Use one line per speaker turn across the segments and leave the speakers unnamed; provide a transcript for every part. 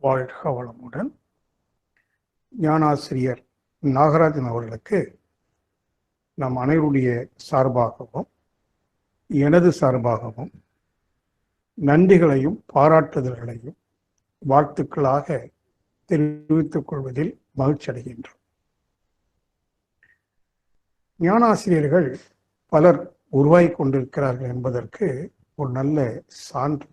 வாழ்க வளமுடன். ஞானாசிரியர் நாகராஜன் அவர்களுக்கு நம் அனைவருடைய சார்பாகவும் எனது சார்பாகவும் நன்றிகளையும் பாராட்டுதல்களையும் வாழ்த்துக்களாக தெரிவித்துக் கொள்வதில் மகிழ்ச்சி அடைகின்றோம். ஞானாசிரியர்கள் பலர் உருவாகி கொண்டிருக்கிறார்கள் என்பதற்கு ஒரு நல்ல சான்று.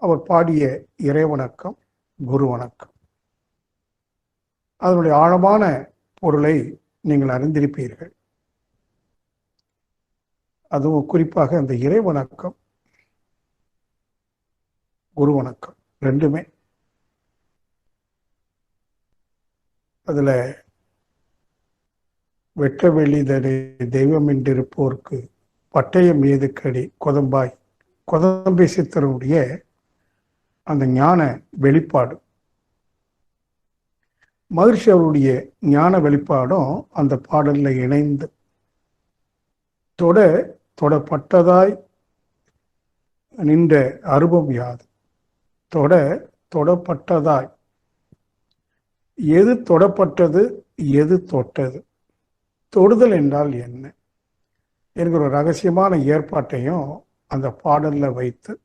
அவர் பாடிய இறைவணக்கம் குரு வணக்கம் அதனுடைய ஆழமான பொருளை நீங்கள் அறிந்திருப்பீர்கள். அதுவும் குறிப்பாக அந்த இறை வணக்கம் குரு வணக்கம் ரெண்டுமே. அதுல வெட்ட வெளிதடை தெய்வம் என்றிருப்போர்க்கு பட்டயம் ஏதுக்கடி கொதம்பாய் கொதம்பை சித்தருடைய அந்த ஞான வெளிப்பாடு. மகிழ்ச்சி அவருடைய ஞான வெளிப்பாடும் அந்த பாடலில் இணைந்து தொட தொடப்பட்டதாய் நின்ற அருபம் யாது. தொட தொடப்பட்டதாய். எது தொடப்பட்டது எது தொட்டது? தொடுதல் என்றால் என்ன? என்கிற ஒரு ரகசியமான ஏற்பாட்டையும் அந்த பாடலில் வைத்து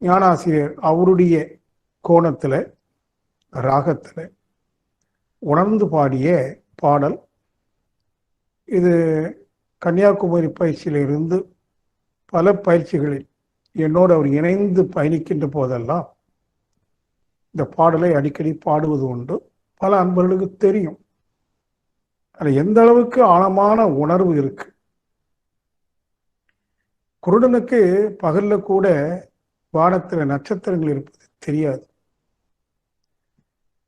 ஞானாசிரியர் அவருடைய கோணத்தில் ராகத்தில் உணர்ந்து பாடிய பாடல். இது கன்னியாகுமரி பயிற்சியிலிருந்து பல பயிற்சிகளில் என்னோடு அவர் இணைந்து பயணிக்கின்ற போதெல்லாம் இந்த பாடலை அடிக்கடி பாடுவது உண்டு. பல அன்பர்களுக்கு தெரியும். அதில் எந்த அளவுக்கு ஆழமான உணர்வு இருக்கு. குருடனுக்கு பகல்ல கூட வானத்துல நட்சத்திரங்கள் இருப்பது தெரியாது.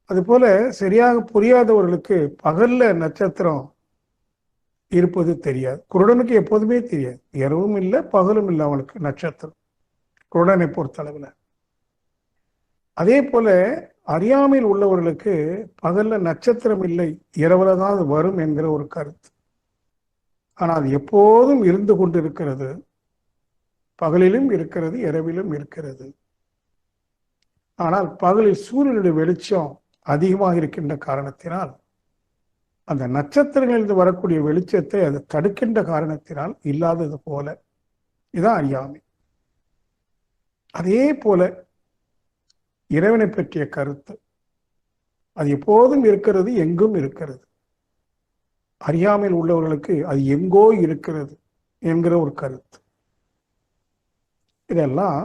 அதுபோல சரியாக புரியாதவர்களுக்கு பகல்ல நட்சத்திரம் இருப்பது தெரியாது. குருடனுக்கு எப்போதுமே தெரியாது. இரவும் இல்லை பகலும் இல்லை அவனுக்கு நட்சத்திரம். குருடனை பொறுத்தளவில். அதே போல அறியாமையில் உள்ளவர்களுக்கு பகல்ல நட்சத்திரம் இல்லை இரவுல தான் அது வரும் என்கிற ஒரு கருத்து. ஆனால் அது எப்போதும் இருந்து கொண்டிருக்கிறது. பகலிலும் இருக்கிறது இரவிலும் இருக்கிறது. ஆனால் பகலில் சூரியனுடைய வெளிச்சம் அதிகமாக இருக்கின்ற காரணத்தினால் அந்த நட்சத்திரங்களிலிருந்து வரக்கூடிய வெளிச்சத்தை அது தடுக்கின்ற காரணத்தினால் இல்லாதது போல இதுதான் அறியாமை. அதே போல இறைவனை பற்றிய கருத்து. அது எப்போதும் இருக்கிறது எங்கும் இருக்கிறது. அறியாமையில் உள்ளவர்களுக்கு அது எங்கோ இருக்கிறது என்கிற ஒரு கருத்து. இதெல்லாம்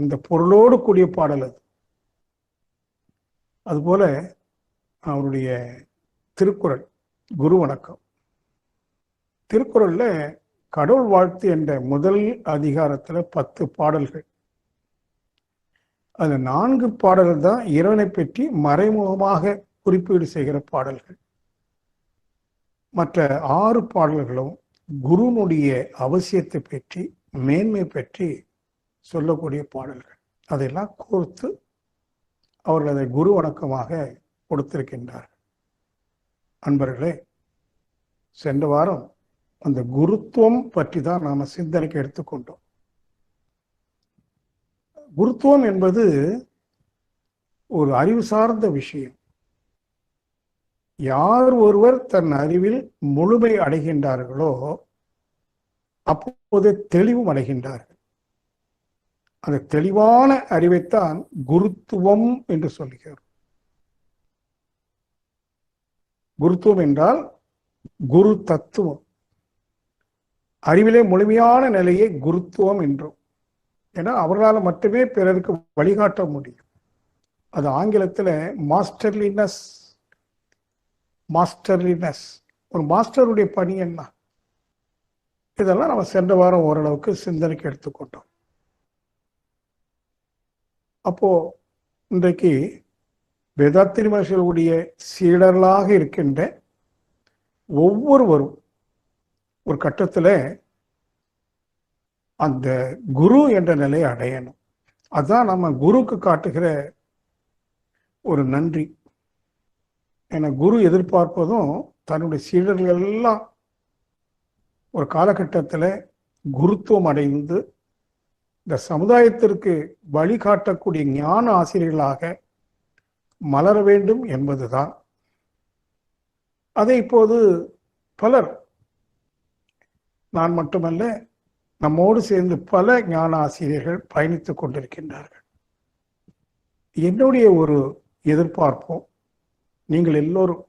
இந்த பொருளோடு கூடிய பாடல் அது. அதுபோல அவருடைய திருக்குறள் குரு வணக்கம். திருக்குறள்ல கடவுள் வாழ்த்து என்ற முதல் அதிகாரத்துல பத்து பாடல்கள். அந்த நான்கு பாடல்கள் தான் இறைவனை பற்றி மறைமுகமாக குறிப்பீடு செய்கிற பாடல்கள். மற்ற ஆறு பாடல்களும் குருனுடைய அவசியத்தை பற்றி மேன்மை பற்றி சொல்லக்கூடிய பாடல்கள். அதையெல்லாம் கோர்த்து அவர்கள் அதை குரு வணக்கமாக கொடுத்திருக்கின்றார்கள். அன்பர்களே சென்ற வாரம் அந்த குருத்துவம் பற்றி தான் நாம சிந்தனைக்கு எடுத்துக்கொண்டோம். குருத்துவம் என்பது ஒரு அறிவு சார்ந்த விஷயம். யார் ஒருவர் தன் அறிவில் முழுமை அடைகின்றார்களோ அப்போது தெளிவும் அடைகின்றார்கள். அந்த தெளிவான அறிவைத்தான் குருத்துவம் என்று சொல்லுகிறார். குருத்துவம் என்றால் குரு தத்துவம். அறிவிலே முழுமையான நிலையை குருத்துவம் என்றும் ஏன்னா அவர்களால் மட்டுமே பிறருக்கு வழிகாட்ட முடியும். அது ஆங்கிலத்தில் மாஸ்டர்லினஸ் மாஸ்டர்லினஸ். ஒரு மாஸ்டருடைய பணி என்ன? இதெல்லாம் நம்ம சென்ற வாரம் ஓரளவுக்கு சிந்தனைக்கு எடுத்துக்கொண்டோம் அப்போது இன்றைக்கு வேதாத்திரி சீடர்களாக இருக்கின்ற ஒவ்வொருவரும் ஒரு கட்டத்தில் அந்த குரு என்ற நிலையை அடையணும். அதுதான் நம்ம குருக்கு காட்டுகிற ஒரு நன்றி. ஏன்னா குரு எதிர்பார்ப்பதும் தன்னுடைய சீடர்கள் எல்லாம் ஒரு காலகட்டத்தில் குருத்துவம் அடைந்து இந்த சமுதாயத்திற்கு வழிகாட்டக்கூடிய ஞான ஆசிரியர்களாக மலர வேண்டும் என்பதுதான். அதை இப்போது பலர் நான் மட்டுமல்ல நம்மோடு சேர்ந்து பல ஞான ஆசிரியர்கள் பயணித்துக் கொண்டிருக்கின்றார்கள். என்னுடைய ஒரு எதிர்பார்ப்பும் நீங்கள் எல்லோரும்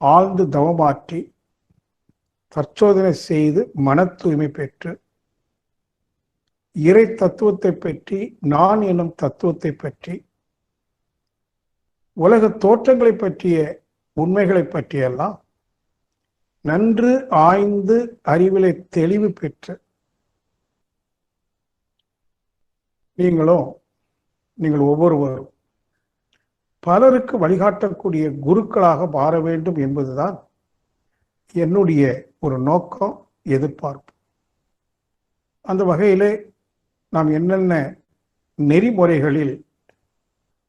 ஆழ்ந்து தவமாற்றி தற்சோதனை செய்து மன தூய்மை பெற்று இறை தத்துவத்தை பற்றி நான் எனும் தத்துவத்தை பற்றி உலக தோற்றங்களை பற்றிய உண்மைகளை பற்றியெல்லாம் நன்று ஆய்ந்து அறிவிலை தெளிவு பெற்று நீங்களும் நீங்கள் ஒவ்வொருவரும் பலருக்கு வழிகாட்டக்கூடிய குருக்களாக மாற வேண்டும் என்பதுதான் என்னுடைய ஒரு நோக்கம் எதிர்பார்ப்பு. அந்த வகையிலே நாம் என்னென்ன நெறிமுறைகளில்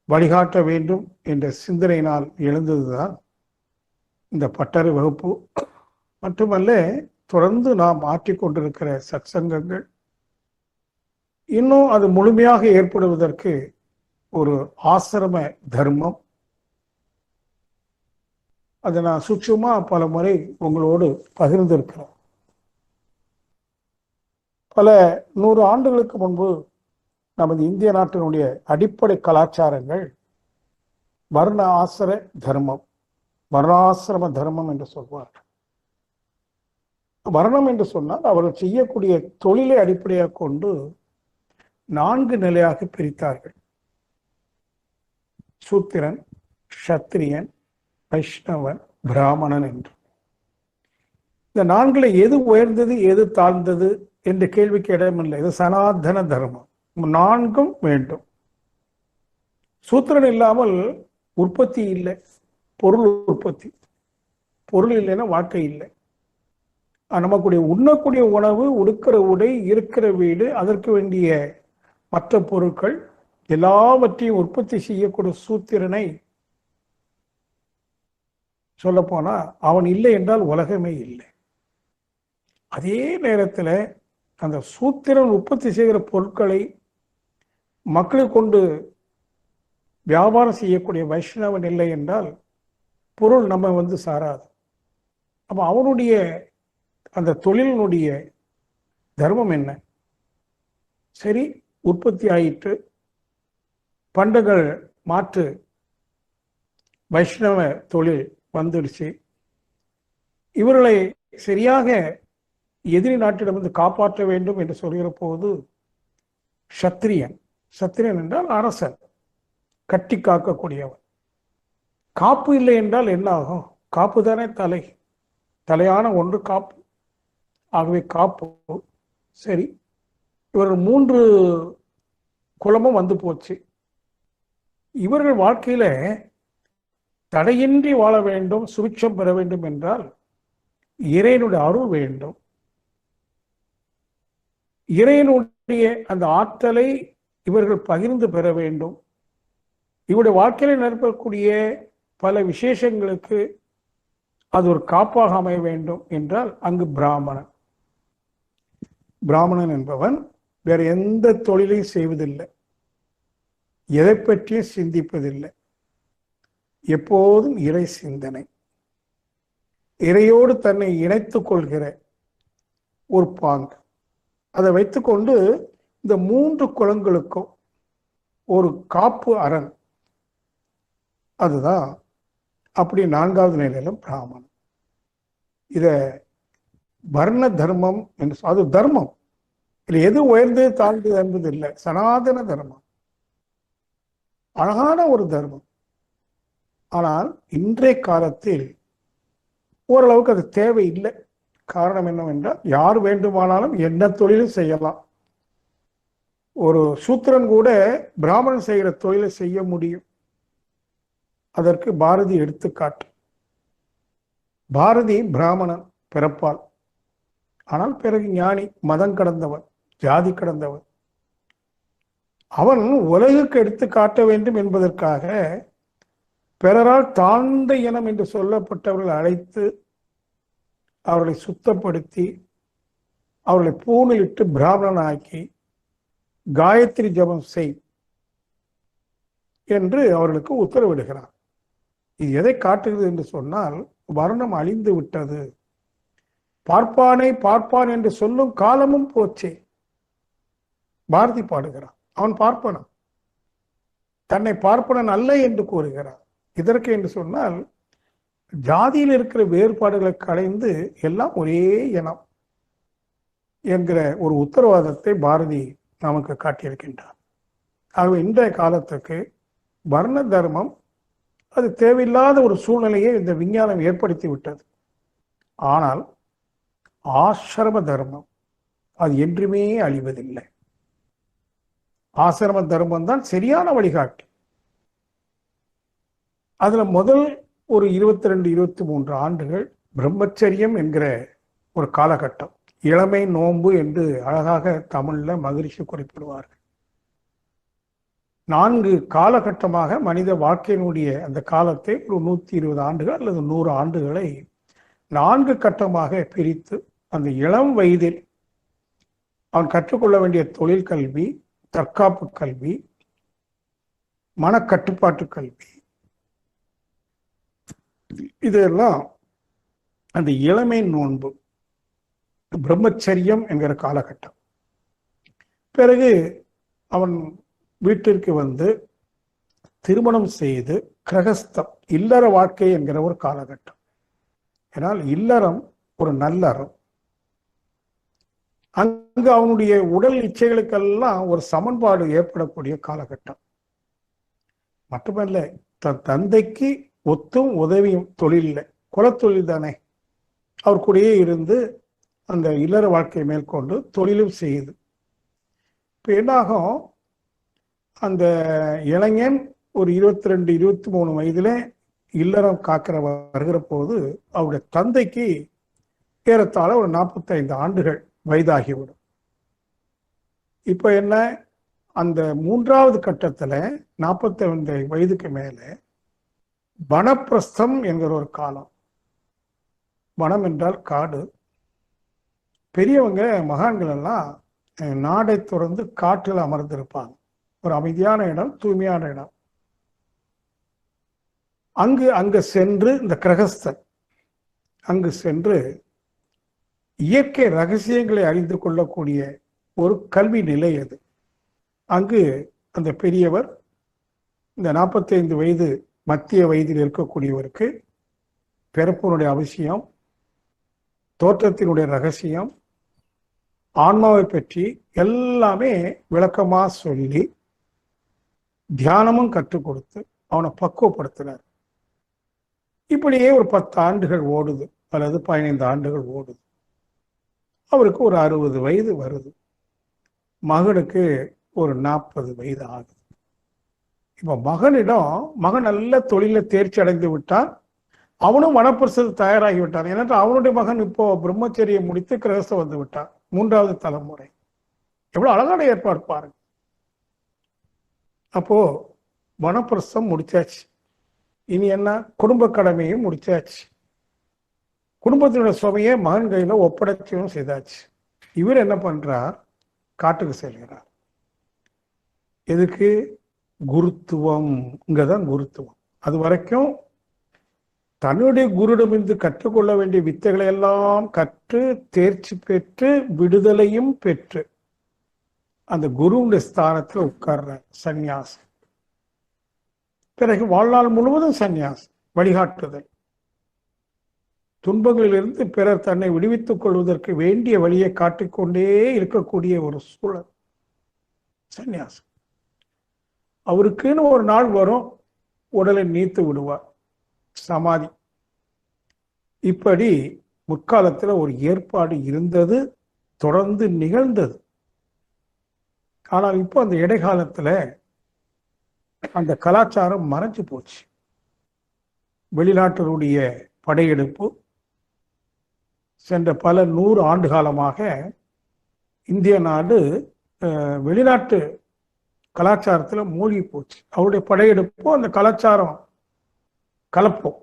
வழிகாட்ட வேண்டும் என்ற சிந்தனையினால் எழுந்ததுதான் இந்த பட்டறை வகுப்பு. மட்டுமல்ல தொடர்ந்து நாம் ஆற்றிக்கொண்டிருக்கிற சத்சங்கங்கள் இன்னும் அது முழுமையாக ஏற்படுவதற்கு ஒரு ஆசிரம தர்மம். அதை நான் சுட்சமாக பல முறை உங்களோடு பகிர்ந்திருக்கிறேன். பல நூறு ஆண்டுகளுக்கு முன்பு நமது இந்திய நாட்டினுடைய அடிப்படை கலாச்சாரங்கள் வர்ண ஆசிர தர்மம் வர்ணாசிரம தர்மம் என்று சொல்வார் வர்ணம் என்று சொன்னால் அவர்கள் செய்யக்கூடிய தொழிலை அடிப்படையாக கொண்டு நான்கு நிலையாக பிரித்தார்கள். சூத்திரன் சத்திரியன் வைஷ்ணவன் பிராமணன் என்று. இந்த நான்கில் எது உயர்ந்தது எது தாழ்ந்தது என்ற கேள்விக்கு இடமில்லை. இது சனாதன தர்மம். நான்கும் வேண்டும். சூத்திரன் இல்லாமல் உற்பத்தி இல்லை. பொருள் உற்பத்தி. பொருள் இல்லைன்னா வாழ்க்கை இல்லை. நமக்குடைய உண்ணக்கூடிய உணவு உடுக்கிற உடை இருக்கிற வீடு அதற்கு வேண்டிய மற்ற பொருட்கள் எல்லாவற்றையும் உற்பத்தி செய்யக்கூடிய சூத்திரனை சொல்ல போனா அவன் இல்லை என்றால் உலகமே இல்லை. அதே நேரத்தில் அந்த சூத்திரன் உற்பத்தி செய்கிற பொருட்களை மக்களை கொண்டு வியாபாரம் செய்யக்கூடிய வைஷ்ணவன் இல்லை என்றால் பொருள் நம்ம வந்து சாராது. அப்போ அவனுடைய அந்த தொழிலினுடைய தர்மம் என்ன? சரி உற்பத்தி ஆயிற்று. பண்டங்கள் மாற்று. வைஷ்ணவ தொழில் வந்துடுச்சு. இவர்களை சரியாக எதிரி நாட்டிடமிருந்து காப்பாற்ற வேண்டும் என்று சொல்கிற போது சத்திரியன். சத்திரியன் என்றால் அரசன் கட்டி காக்கக்கூடியவன். காப்பு இல்லை என்றால் என்ன ஆகும்? காப்பு தானே தலை. தலையான ஒன்று காப்பு. ஆகவே காப்பு சரி. இவர்கள் மூன்று குலமும் வந்து போச்சு. இவர்கள் வாழ்க்கையில தடையின்றி வாழ வேண்டும் சுவிட்சம் பெற வேண்டும் என்றால் இறைவனுடைய அருள் வேண்டும். இறையினுடைய அந்த ஆற்றலை இவர்கள் பகிர்ந்து பெற வேண்டும். இவருடைய வாழ்க்கையில நடக்கக்கூடிய பல விசேஷங்களுக்கு அது ஒரு காப்பாக அமைய வேண்டும் என்றால் அங்கு பிராமணன். பிராமணன் என்பவன் வேற எந்த தொழிலையும் செய்வதில்லை. எதை பற்றியும் சிந்திப்பதில்லை. எப்போதும் இறை சிந்தனை. இறையோடு தன்னை இணைத்துக் கொள்கிற ஒரு பாங்கு. அதை வைத்துக்கொண்டு இந்த மூன்று குளங்களுக்கும் ஒரு காப்பு அரண். அதுதான் அப்படி நான்காவது நிலையிலும் பிராமணன். இதை வர்ண தர்மம் என்று சொ- அது தர்மம். இது எது உயர்ந்து தாழ்ந்தது என்பது இல்லை. சனாதன தர்மம். அழகான ஒரு தர்மம். ஆனால் இன்றைய காலத்தில் ஓரளவுக்கு அது தேவை இல்லை காரணம் என்னவென்றால் யார் வேண்டுமானாலும் என்ன தொழிலும் செய்யலாம். ஒரு சூத்திரன் கூட பிராமணன் செய்கிற தொழிலை செய்ய முடியும். அதற்கு பாரதி எடுத்துக்காட்டு. பாரதி பிராமணன் பிறப்பால். ஆனால் பிறகு ஞானி மதம் கடந்தவன் ஜாதி கடந்தவன். அவன் உலகுக்கு எடுத்து காட்ட வேண்டும் என்பதற்காக பிறரால் தாழ்ந்த இனம் என்று சொல்லப்பட்டவர்கள் அழைத்து அவர்களை சுத்தப்படுத்தி அவர்களை பூணிலிட்டு பிராமணனாக்கி காயத்ரி ஜபம் செய் என்று அவர்களுக்கு உத்தரவிடுகிறார். இது எதை காட்டுகிறது என்று சொன்னால் வர்ணம் அழிந்து விட்டது. பார்ப்பானை பார்ப்பான் என்று சொல்லும் காலமும் போச்சே. பாரதி பாடுகிறான். அவன் பார்ப்பனான். தன்னை பார்ப்பனன் அல்ல என்று கூறுகிறான். இதற்கு என்று சொன்னால் ஜாதியில் இருக்கிற வேறுபாடுகளை களைந்து எல்லாம் ஒரே இனம் என்கிற ஒரு உத்தரவாதத்தை பாரதி நமக்கு காட்டியிருக்கின்றார். ஆகவே இன்றைய காலத்துக்கு வர்ண தர்மம் அது தேவையில்லாத ஒரு சூழ்நிலையை இந்த விஞ்ஞானம் ஏற்படுத்தி விட்டது. ஆனால் ஆசிரம தர்மம் அது என்றுமே அழிவதில்லை. ஆசிரம தர்மம் தான் சரியான வழிகாட்டி. அதுல முதல் ஒரு இருபத்தி ரெண்டு இருபத்தி மூன்று ஆண்டுகள் பிரம்மச்சரியம் என்கிற ஒரு காலகட்டம். இளமை நோன்பு என்று அழகாக தமிழ்ல மகிழ்ச்சி குறிப்பிடுவார்கள். நான்கு காலகட்டமாக மனித வாழ்க்கையினுடைய அந்த காலத்தை ஒரு நூற்றி இருபது ஆண்டுகள் அல்லது நூறு ஆண்டுகளை நான்கு கட்டமாக பிரித்து அந்த இளம் வயதில் அவன் கற்றுக்கொள்ள வேண்டிய தொழில் கல்வி தற்காப்பு கல்வி மனக்கட்டுப்பாட்டு கல்வி இதெல்லாம் அந்த இளமை நோன்பு பிரம்மச்சரியம் என்கிற காலகட்டம். பிறகு அவன் வீட்டிற்கு வந்து திருமணம் செய்து கிரகஸ்தம் இல்லற வாழ்க்கை என்கிற ஒரு காலகட்டம். ஏன்னால் இல்லறம் ஒரு நல்லறம். அங்கு அவனுடைய உடல் இச்சைகளுக்கெல்லாம் ஒரு சமன்பாடு ஏற்படக்கூடிய காலகட்டம். மட்டுமல்ல தன் தந்தைக்கு ஒத்தும் உதவியும் தொழிலில் குலத்தொழில் தானே. அவர் கூடயே இருந்து அந்த இல்லற வாழ்க்கையை மேற்கொண்டு தொழிலும் செய்யுது இப்போ என்னாகும்? அந்த இளைஞன் ஒரு இருபத்தி ரெண்டு இருபத்தி மூணு வயதுல இல்லறம் காக்கிற வருகிற போது அவருடைய தந்தைக்கு ஏறத்தாழ ஒரு நாற்பத்தைந்து ஆண்டுகள் வயதாகிவிடும். இப்போ என்ன? அந்த மூன்றாவது கட்டத்தில் நாற்பத்தைந்து வயதுக்கு மேலே வனப்பிரஸ்தம் என்கிற ஒரு காலம். வனம் என்றால் காடு. பெரியவங்க மகான்கள் எல்லாம் நாடை துறந்து காற்றில் அமர்ந்திருப்பாங்க. ஒரு அமைதியான இடம் தூய்மையான இடம். அங்கு அங்கு சென்று இந்த கிரகஸ்தன் அங்கு சென்று இயற்கை ரகசியங்களை அறிந்து கொள்ளக்கூடிய ஒரு கல்வி நிலை அது. அங்கு அந்த பெரியவர் இந்த நாற்பத்தைந்து வயது மத்திய வயதில் இருக்கக்கூடியவருக்கு பிறப்பினுடைய அவசியம் தோற்றத்தினுடைய ரகசியம் ஆன்மாவை பற்றி எல்லாமே விளக்கமா சொல்லி தியானமும் கற்றுக் கொடுத்து அவனை பக்குவப்படுத்தினார் இப்படியே ஒரு பத்து ஆண்டுகள் ஓடுது அல்லது பதினைந்து ஆண்டுகள் ஓடுது. அவருக்கு ஒரு அறுபது வயது வருது. மகனுக்கு ஒரு நாற்பது வயது ஆகுது. இப்ப மகனிடம் மகன் நல்ல தொழில தேர்ச்சி அடைந்து விட்டான். அவனும் வனப்பிரசது தயாராகி விட்டான். ஏனென்றால் அவனுடைய மகன் இப்போ பிரம்மச்சரியை முடித்து கிரகஸ்த வந்து விட்டான். மூன்றாவது தலைமுறை. எவ்வளவு அழகான ஏற்பாடு பாருங்க. அப்போ வனப்பிரசம் முடிச்சாச்சு. இனி என்ன? குடும்ப கடமையும் முடிச்சாச்சு. குடும்பத்தினுடைய சுவையை மகன் கையில ஒப்படைச்சியும் செய்தாச்சு. இவர் என்ன பண்றார்? காட்டுக்கு செல்கிறார். எதுக்கு? குருத்துவம் இங்கதான் குருத்துவம். அது வரைக்கும் தன்னுடைய குருடமிருந்து கற்றுக்கொள்ள வேண்டிய வித்தைகளை எல்லாம் கற்று தேர்ச்சி பெற்று விடுதலையும் பெற்று அந்த குருவுடைய ஸ்தானத்தில் உட்கார்ற சந்நியாசம் பிறகு வாழ்நாள் முழுவதும் சந்நியாசம் வழிகாட்டுதல். துன்பங்களிலிருந்து பிறர் தன்னை விடுவித்துக் கொள்வதற்கு வேண்டிய வழியை காட்டிக்கொண்டே இருக்கக்கூடிய ஒரு சூழல். சந்நியாசம் அவருக்குன்னு ஒரு நாள் வரும் உடலை நீத்து விடுவார். சமாதி. இப்படி முற்காலத்தில் ஒரு ஏற்பாடு இருந்தது தொடர்ந்து நிகழ்ந்தது. ஆனால் இப்போ அந்த இடைக்காலத்தில் அந்த கலாச்சாரம் மறைஞ்சு போச்சு. வெளிநாட்டினுடைய படையெடுப்பு சென்ற பல நூறு ஆண்டு காலமாக இந்திய நாடு வெளிநாட்டு கலாச்சாரத்துல மூழ்கி போச்சு. அவருடைய படையெடுப்போ அந்த கலாச்சாரம் கலப்போம்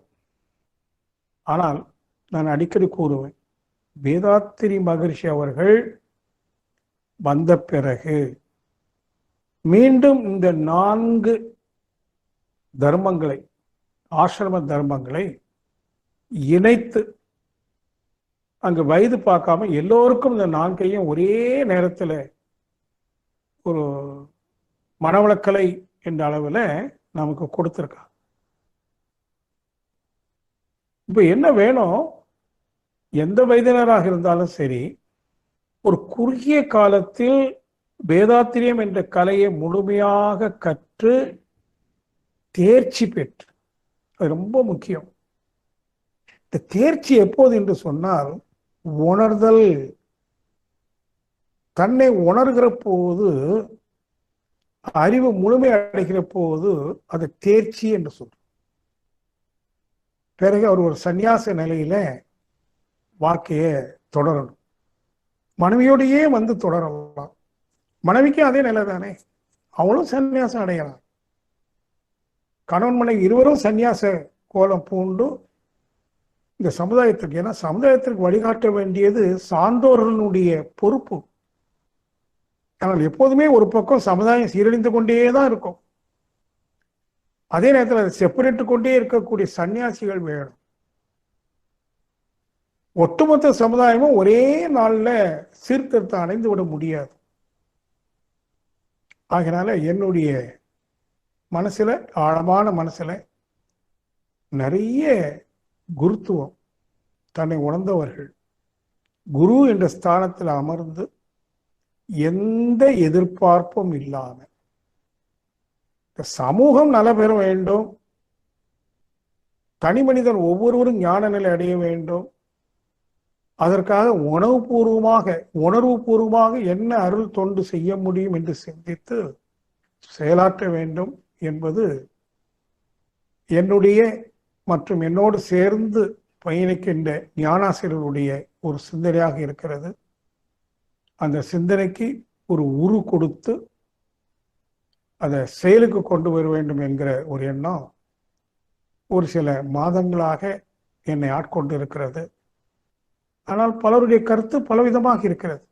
ஆனால் நான் அடிக்கடி கூறுவேன் வேதாத்திரி மகரிஷி அவர்கள் வந்த பிறகு மீண்டும் இந்த நான்கு தர்மங்களை ஆசிரம தர்மங்களை இணைத்து அங்கு வயது பார்க்காம எல்லோருக்கும் இந்த நான்கையும் ஒரே நேரத்தில் ஒரு மனவளக்கலை என்ற அளவில் நமக்கு கொடுத்துருக்கா. இப்போ என்ன வேணும்? எந்த வயதினராக இருந்தாலும் சரி ஒரு குறுகிய காலத்தில் வேதாத்திரியம் என்ற கலையை முழுமையாக கற்று தேர்ச்சி பெற்று அது ரொம்ப முக்கியம். இந்த தேர்ச்சி எப்போது என்று சொன்னால் உணர்தல் தன்னை உணர்கிற போது அறிவு முழுமை அடைகிற போது அது தேர்ச்சி என்று சொல்றோம். பிறகு அவர் ஒரு சந்நியாச நிலையில வாழ்க்கையை தொடரணும். மனைவியோடையே வந்து தொடரலாம். மனைவிக்கும் அதே நிலை தானே? அவளும் சன்னியாசம் அடையலாம். கணவன் மனைவி இருவரும் சந்நியாச கோலம் பூண்டு இந்த சமுதாயத்திற்கு ஏன்னா சமுதாயத்திற்கு வழிகாட்ட வேண்டியது சான்றோர்களுடைய பொறுப்பு. ஆனால் எப்போதுமே ஒரு பக்கம் சமுதாயம் சீரழிந்து கொண்டே தான் இருக்கும். அதே நேரத்தில் அதை செப்பரேட்டு கொண்டே இருக்கக்கூடிய சன்னியாசிகள் வேணும். ஒட்டுமொத்த சமுதாயமும் ஒரே நாளில் சீர்திருத்தம் அடைந்து விட முடியாது. ஆகினால என்னுடைய மனசில் ஆழமான மனசுல நிறைய குருத்துவம் தன்னை உணர்ந்தவர்கள் குரு என்ற ஸ்தானத்தில் அமர்ந்து எந்த எதிர்பார்ப்பும் இல்லாம. இந்த சமூகம் நல பெற வேண்டும். தனி மனிதன் ஒவ்வொருவரும் ஞான நிலை அடைய வேண்டும். அதற்காக உணவுபூர்வமாக உணர்வு பூர்வமாக என்ன அருள் தொண்டு செய்ய முடியும் என்று சிந்தித்து செயலாற்ற வேண்டும் என்பது என்னுடைய மற்றும் என்னோடு சேர்ந்து பயணிக்கின்ற ஞானாசிரியருடைய ஒரு சிந்தனையாக இருக்கிறது. அந்த சிந்தனைக்கு ஒரு உரு கொடுத்து அதை செயலுக்கு கொண்டு வர வேண்டும் என்கிற ஒரு எண்ணம் ஒரு சில மாதங்களாக என்னை ஆட்கொண்டு இருக்கிறது ஆனால் பலருடைய கருத்து பலவிதமாக இருக்கிறது.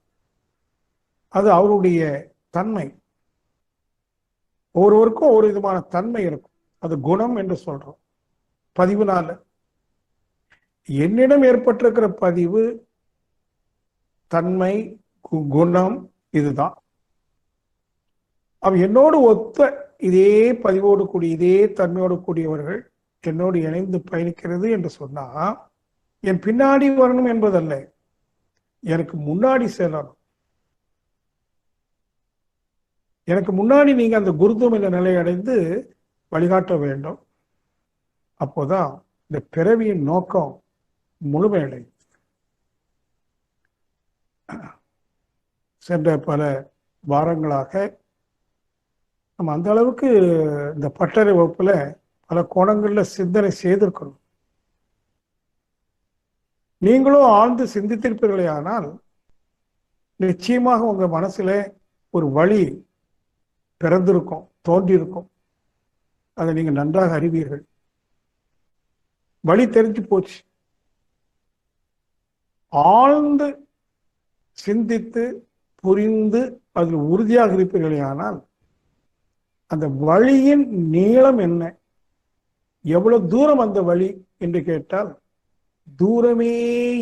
அது அவருடைய தன்மை. ஒவ்வொருவருக்கும் ஒரு விதமான தன்மை இருக்கும். அது குணம் என்று சொல்றோம். பதிவுனால என்னிடம் ஏற்பட்டிருக்கிற பதிவு தன்மை குணம் இதுதான். அவ என்னோடு ஒத்த இதே பதிவோடு கூடிய இதே தன்மையோடு கூடியவர்கள் என்னோடு இணைந்து பயணிக்கிறது என்று சொன்னா என் பின்னாடி வரணும் என்பதல்ல. எனக்கு முன்னாடி செல்லணும். எனக்கு முன்னாடி நீங்க அந்த குருத்துவம் என்ற நிலை அடைந்து வழிகாட்ட வேண்டும். அப்போதான் இந்த பிறவியின் நோக்கம் முழுமையடையும். சென்ற பல வாரங்களாக நம்ம அந்த அளவுக்கு இந்த பட்டறை வகுப்புல பல கோணங்களில் சிந்தனை செய்திருக்கணும் நீங்களும் ஆழ்ந்து சிந்தித்திருப்பீர்களே ஆனால் நிச்சயமாக உங்க மனசுல ஒரு வழி பிறந்திருக்கும் தோன்றியிருக்கும். அதை நீங்க நன்றாக அறிவீர்கள். வழி தெரிஞ்சு போச்சு. ஆழ்ந்து சிந்தித்து புரிந்து அதில் உறுதியாக இருப்பீர்களே ஆனால் அந்த வழியின் நீளம் என்ன? எவ்வளவு தூரம் அந்த வழி என்று கேட்டால் தூரமே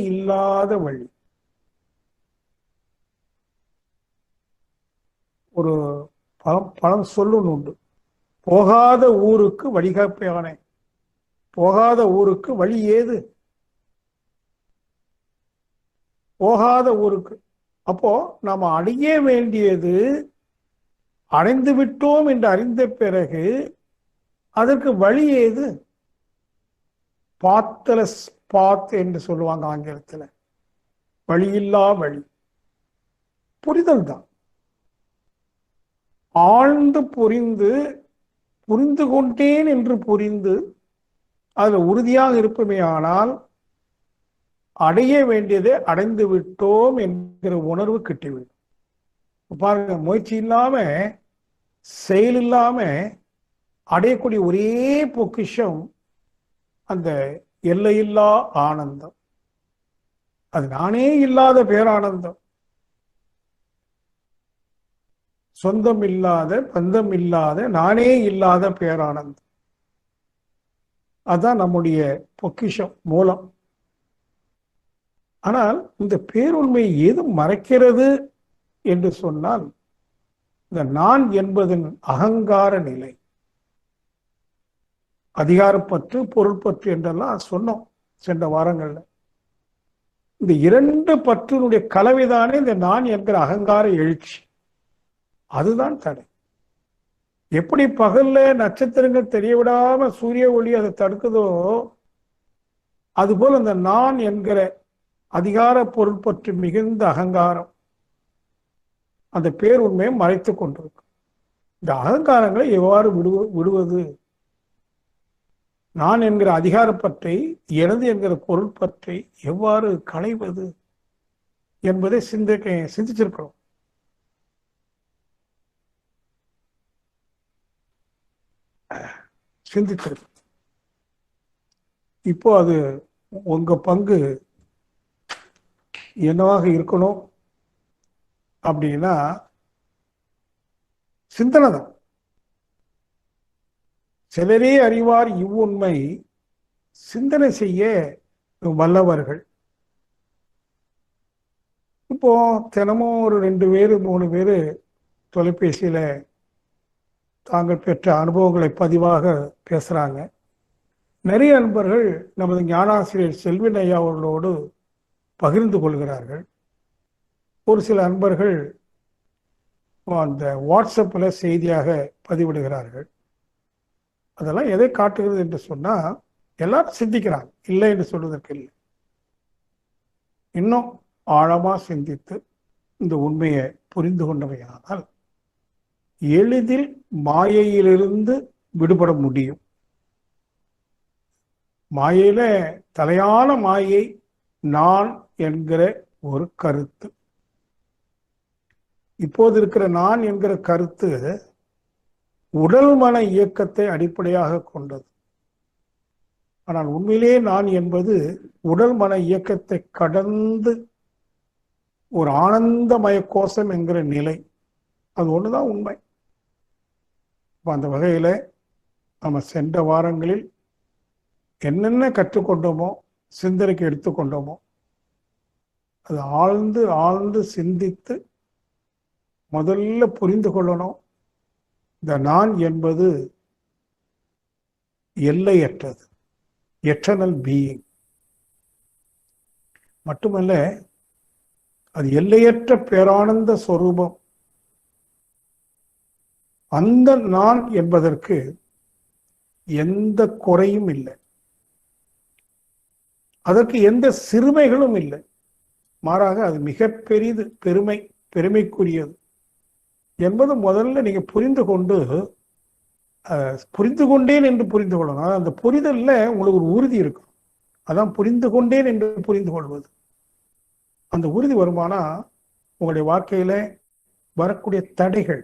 இல்லாத வழி. ஒரு பழம் பழம் சொல்லணும் உண்டு. போகாத ஊருக்கு வழிகாப்பையானே போகாத ஊருக்கு வழி ஏது? போகாத ஊருக்கு. அப்போ நாம அடைய வேண்டியது அடைந்து விட்டோம் என்று அறிந்த பிறகு அதற்கு வழி ஏது? பாத்தலஸ் பாத் என்று சொல்லுவாங்க ஆங்கிலத்துல. வழியில்லா வழி. புரிதல் தான். ஆழ்ந்து புரிந்து புரிந்து கொண்டேன் என்று புரிந்து அதுல உறுதியாக இருப்பமே ஆனால் அடைய வேண்டியதை அடைந்து விட்டோம் என்கிற உணர்வு கிட்டிவிடும். பாருங்க முயற்சி இல்லாம செயல் இல்லாம அடையக்கூடிய ஒரே பொக்கிஷம் அந்த எல்லையில்லா ஆனந்தம். அது நானே இல்லாத பேரானந்தம். சொந்தம் இல்லாத பந்தம் இல்லாத நானே இல்லாத பேரானந்தம். அதான் நம்முடைய பொக்கிஷம் மூலம். ஆனால் இந்த பேருண்மை எது மறைக்கிறது என்று சொன்னால் இந்த நான் என்பதன் அகங்கார நிலை. அதிகாரப்பற்று பொருள்பற்று என்றெல்லாம் சொன்னோம் சென்ற வாரங்கள்ல. இந்த இரண்டு பற்றினுடைய கலவைதானே இந்த நான் என்கிற அகங்கார எழுச்சி. அதுதான் தடை. எப்படி பகல்ல நட்சத்திரங்கள் தெரியவிடாம சூரிய ஒளி அதை தடுக்குதோ அதுபோல் அந்த நான் என்கிற அதிகார பொருள் பற்றி மிகுந்த அகங்காரம். அந்த பேர் உண்மையை மறைத்து கொண்டிருக்கும். இந்த அகங்காரங்களை எவ்வாறு விடுவ விடுவது? நான் என்கிற அதிகாரப்பற்றை எனது என்கிற பொருள் பற்றி எவ்வாறு களைவது என்பதை சிந்திக்க சிந்திச்சிருக்கிறோம் சிந்திச்சிருக்கோம் இப்போ அது உங்க பங்கு என்னவாக இருக்கணும் அப்படின்னா சிந்தனை தான் சிலரே அறிவார் இவ்வுண்மை சிந்தனை செய்ய வல்லவர்கள். இப்போ தினமும் ஒரு ரெண்டு பேர் மூணு பேர் தொலைபேசியில தாங்கள் பெற்ற அனுபவங்களை பதிவாக பேசுறாங்க. நிறைய நண்பர்கள் நமது ஞானாசிரியர் செல்வின் ஐயா அவர்களோடு பகிர்ந்து கொள்கிறார்கள். ஒரு சில நண்பர்கள் அந்த வாட்ஸ்அப்பில் செய்தியாக பதிவிடுகிறார்கள். அதெல்லாம் எதை காட்டுகிறது என்று சொன்னால் எல்லாரும் சிந்திக்கிறாங்க. இல்லை என்று சொல்வதற்கு இல்லை. இன்னும் ஆழமாக சிந்தித்து இந்த உண்மையை புரிந்து கொண்டவையானால் எளிதில் மாயையிலிருந்து விடுபட முடியும். மாயையில் தலையான மாயை நான் என்கிற ஒரு கருத்து. இப்போது இருக்கிற நான் என்கிற கருத்து உடல் மன இயக்கத்தை அடிப்படையாக கொண்டது. ஆனால் உண்மையிலேயே நான் என்பது உடல் மன இயக்கத்தை கடந்து ஒரு ஆனந்தமய கோஷம் என்கிற நிலை. அது ஒண்ணுதான் உண்மை. அந்த வகையில் நம்ம சென்ற வாரங்களில் என்னென்ன கற்றுக்கொண்டோமோ சிந்தனைக்கு எடுத்துக்கொண்டோமோ? அது ஆழ்ந்து ஆழ்ந்து சிந்தித்து முதல்ல புரிந்து கொள்ளணும். இந்த நான் என்பது எல்லையற்றது. Eternal being. மட்டுமல்ல அது எல்லையற்ற பேரானந்த சொரூபம். அந்த நான் என்பதற்கு எந்த குறையும் இல்லை. அதற்கு எந்த சிறுமைகளும் இல்லை. மாறாக அது மிக பெரிது பெருமை பெருமைக்குரியது. என்பது முதல்ல நீங்க புரிந்து கொண்டு புரிந்து கொண்டேன் என்று புரிந்து கொள்ளணும். அந்த புரிதல்ல உங்களுக்கு ஒரு உறுதி இருக்கும். அதான் புரிந்து கொண்டேன் என்று புரிந்து கொள்வது. அந்த உறுதி வருமானா உங்களுடைய வாழ்க்கையில வரக்கூடிய தடைகள்.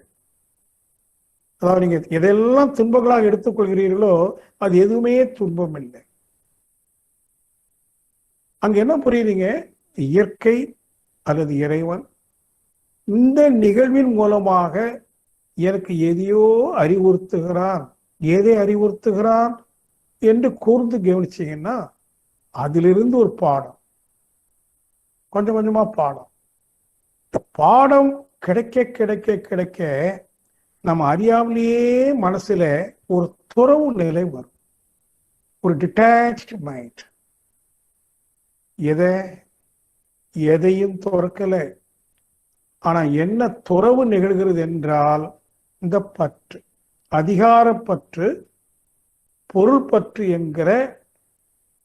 அதாவது நீங்க எதெல்லாம் துன்பங்களாக எடுத்துக்கொள்கிறீர்களோ அது எதுவுமே துன்பம் இல்லை அங்க என்ன புரியுறீங்க இயற்கை அல்லது இறைவன் இந்த நிகழ்வின் மூலமாக எனக்கு எதையோ அறிவுறுத்துகிறான் எதை அறிவுறுத்துகிறான் என்று கூர்ந்து கவனிச்சீங்கன்னா அதிலிருந்து ஒரு பாடம். கொஞ்சம் கொஞ்சமா பாடம். பாடம் கிடைக்க கிடைக்க கிடைக்க நம்ம அறியாமலேயே மனசுல ஒரு துறவு நிலை வரும். ஒரு டிட்டாச்சு மைண்ட் எதை எதையும் துறக்கலை. ஆனா என்ன துறவு நிகழ்கிறது என்றால் இந்த பற்று அதிகாரப்பற்று பொருள் பற்று என்கிற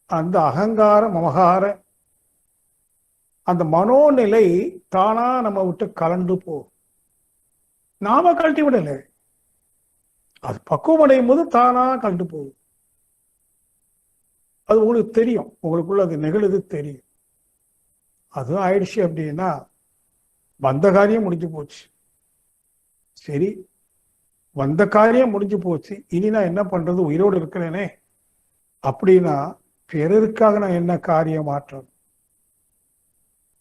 அந்த அகங்கார மமகார அந்த மனோநிலை தானா நம்ம விட்டு கலண்டு போகும். நாம கழட்டி விடலை. அது பக்குவம் அடையும் போது தானா கழண்டு போகும். அது உங்களுக்கு தெரியும். உங்களுக்குள்ள அது நிகழுது தெரியும். அதுவும் ஆயிடுச்சு அப்படின்னா வந்த காரியம் முடிஞ்சு போச்சு. சரி வந்த காரியம் முடிஞ்சு போச்சு. இனி நான் என்ன பண்றது? உயிரோடு இருக்கிறேனே. அப்படின்னா பிறருக்காக நான் என்ன காரியம் ஆற்றது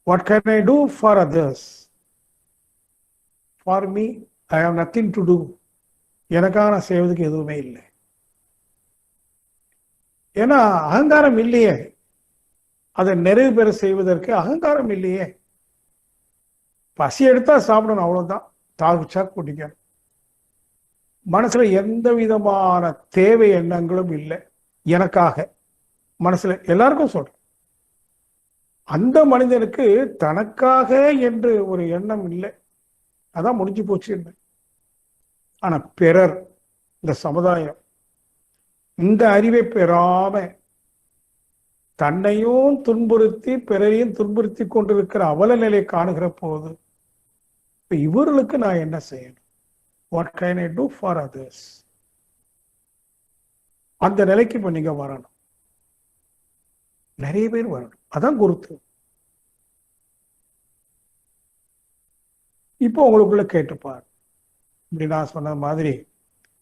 what can I do for others for me I have nothing to do எனக்காக நான் செய்வதுக்கு எதுவுமே இல்லை. ஏன்னா அகங்காரம் இல்லையே. அதை நிறைவு பெற செய்வதற்கு அகங்காரம் இல்லையே. பசி எடுத்தா சாப்பிடணும் அவ்வளவுதான். தாழ்ச்சா குடிக்கணும். மனசுல எந்த விதமான தேவை எண்ணங்களும் இல்லை. எனக்காக. மனசுல எல்லாருக்கும் சொல்றேன். அந்த மனிதனுக்கு தனக்காக என்று ஒரு எண்ணம் இல்லை. அதான் முடிஞ்சு போச்சு என்ன ஆனா பிறர் இந்த சமுதாயம் இந்த அறிவை பெறாம தன்னையும் துன்புறுத்தி பிறரையும் துன்புறுத்தி கொண்டிருக்கிற அவல நிலை காணுகிற போது இப்ப இவர்களுக்கு நான் என்ன செய்யணும்? What can I do for others அந்த நிலைக்கு இப்ப நீங்க வரணும். நிறைய பேர் வரணும். அதான் குருத்து இப்போ உங்களுக்குள்ள கேட்டுப்பார். இப்படி நான் சொன்ன மாதிரி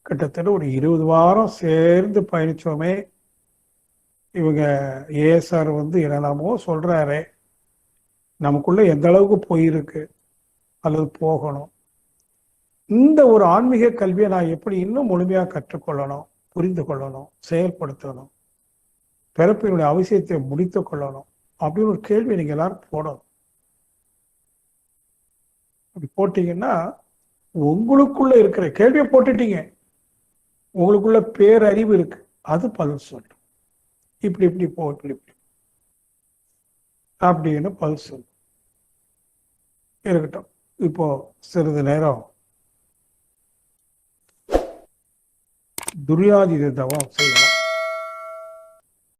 கிட்டத்தட்ட ஒரு இருபது வாரம் சேர்ந்து பயணிச்சோமே. இவங்க ஏஎஸ்ஆர் வந்து என்னெல்லாமோ சொல்றாரு. நமக்குள்ள எந்த அளவுக்கு போயிருக்கு அல்லது போகணும். இந்த ஒரு ஆன்மீக கல்வியை நான் எப்படி இன்னும் முழுமையா கற்றுக்கொள்ளணும் புரிந்து கொள்ளணும் செயல்படுத்தணும் பிறப்பினுடைய அவசியத்தை முடித்து கொள்ளணும் அப்படின்னு ஒரு கேள்வி நீங்க எல்லாரும் போடணும். அப்படி போட்டீங்கன்னா உங்களுக்குள்ள இருக்கிற கேள்வியை போட்டுட்டீங்க. உங்களுக்குள்ள பேரறிவு இருக்கு. அது பதில் சொல்லும். இப்படி இப்படி போ இப்படி இப்படி. அப்படின்னு பதில் சொல்லும். இருக்கட்டும். இப்போ சிறிது நேரம் துரியாதி தவம் செய்யலாம்.